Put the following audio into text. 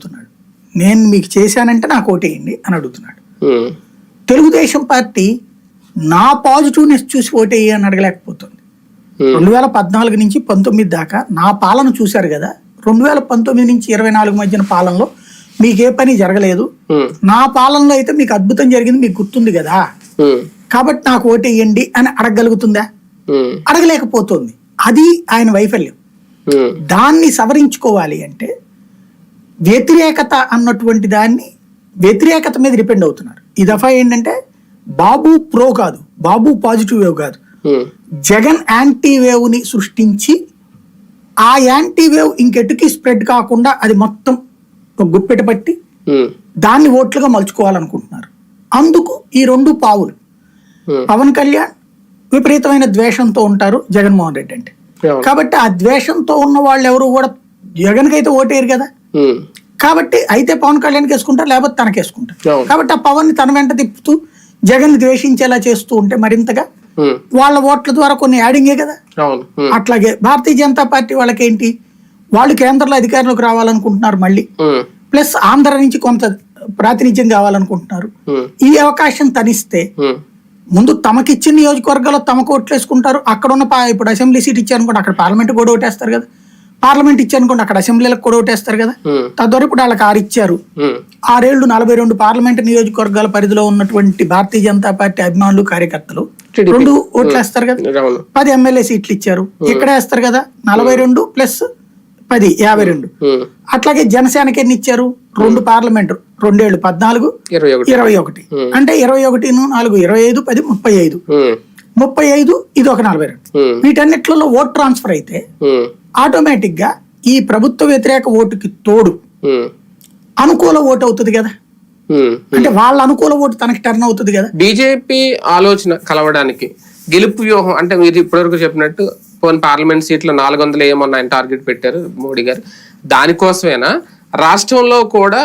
అడుగుతున్నాడు. నేను మీకు చేశానంటే నాకు ఓటేయండి అని అడుగుతున్నాడు. తెలుగుదేశం పార్టీ నా పాజిటివ్నెస్ చూసి ఓటేయి అని అడగలేకపోతుంది. రెండు వేల పద్నాలుగు నుంచి పంతొమ్మిది దాకా నా పాలన చూశారు కదా రెండు వేల పంతొమ్మిది నుంచి ఇరవై నాలుగు మధ్యన పాలనలో మీకు ఏ పని జరగలేదు. నా పాలనలో అయితే మీకు అద్భుతం జరిగింది మీకు గుర్తుంది కదా. కాబట్టి నాకు ఓటేయండి అని అడగగలుగుతుందా? అడగలేకపోతుంది. అది ఆయన వైఫల్యం. దాన్ని సవరించుకోవాలి అంటే వ్యతిరేకత అన్నటువంటి దాన్ని వ్యతిరేకత మీద డిపెండ్ అవుతున్నారు. ఈ దఫా ఏంటంటే బాబు ప్రో కాదు బాబు పాజిటివ్ వేవ్ కాదు. ఉమ్, జగన్ యాంటీ వేవ్ని సృష్టించి ఆ యాంటీ వేవ్ ఇంకెటుకి స్ప్రెడ్ కాకుండా అది మొత్తం ఒక గుప్పెట పట్టి ఉమ్, దాన్ని ఓట్లుగా మలుచుకోవాలనుకుంటున్నారు. అందుకు ఈ రెండు పావులు. ఉమ్, పవన్ కళ్యాణ్ విపరీతమైన ద్వేషంతో ఉంటారు జగన్మోహన్ రెడ్డి అంటే. కాబట్టి ఆ ద్వేషంతో ఉన్న వాళ్ళు ఎవరు కూడా జగన్కి అయితే ఓటేయరు కదా. కాబట్టి అయితే పవన్ కళ్యాణ్కి వేసుకుంటారు లేకపోతే తనకి వేసుకుంటారు అవును. కాబట్టి ఆ పవన్ తన వెంట తిప్పుతూ జగన్ ద్వేషించేలా చేస్తూ ఉంటే మరింతగా వాళ్ళ ఓట్ల ద్వారా కొన్ని యాడింగే కదా. అట్లాగే భారతీయ జనతా పార్టీ వాళ్ళకేంటి? వాళ్ళు కేంద్రంలో అధికారంలోకి రావాలనుకుంటున్నారు మళ్ళీ. ప్లస్ ఆంధ్ర నుంచి కొంత ప్రాతినిధ్యం కావాలనుకుంటున్నారు. ఈ అవకాశం తనిస్తే ముందు తమకిచ్చిన నియోజకవర్గాల్లో తమకు ఓట్లు వేసుకుంటారు. అక్కడ ఉన్న ఇప్పుడు అసెంబ్లీ సీట్ ఇచ్చారనుకోండి అక్కడ పార్లమెంట్ కూడా ఓటేస్తారు కదా. పార్లమెంట్ ఇచ్చారనుకోండి అక్కడ అసెంబ్లీలకు కూడా ఓటేస్తారు కదా. తద్వారా ఇప్పుడు వాళ్ళకి ఆరు ఇచ్చారు. ఆరేళ్ళు నలభై రెండు పార్లమెంట్ నియోజకవర్గాల పరిధిలో ఉన్నటువంటి భారతీయ జనతా పార్టీ అభిమానులు కార్యకర్తలు. రెండు ఓట్లు వేస్తారు కదా. పది ఎమ్మెల్యే సీట్లు ఇచ్చారు. ఇక్కడ వేస్తారు కదా? నలభై రెండు ప్లస్ పది యాభై రెండు. అట్లాగే జనసేనకి ఎన్ని ఇచ్చారు? రెండు పార్లమెంట్. రెండేళ్ళు పద్నాలుగు ఇరవై ఒకటి. అంటే ఇరవై ఒకటి నాలుగు ఇరవై ఐదు పది ముప్పై ఐదు. ముప్పై ఐదు ఇది ఒక నలభై రెండు. వీటన్నిటిలో ఓట్ ట్రాన్స్ఫర్ అయితే ఉమ్, ఆటోమేటిక్గా ఈ ప్రభుత్వ వ్యతిరేక ఓటుకి తోడు అనుకూల ఓటు అవుతుంది కదా. అంటే వాళ్ళ అనుకూల ఓటు తనకి టర్న్ అవుతుంది కదా? బీజేపీ ఆలోచన కలవడానికి గెలుపు వ్యూహం అంటే మీరు ఇప్పటివరకు చెప్పినట్టు పోనీ పార్లమెంట్ సీట్లు నాలుగు వందలు ఏమన్నా ఆయన టార్గెట్ పెట్టారు మోడీ గారు. దానికోసమేనా? రాష్ట్రంలో కూడా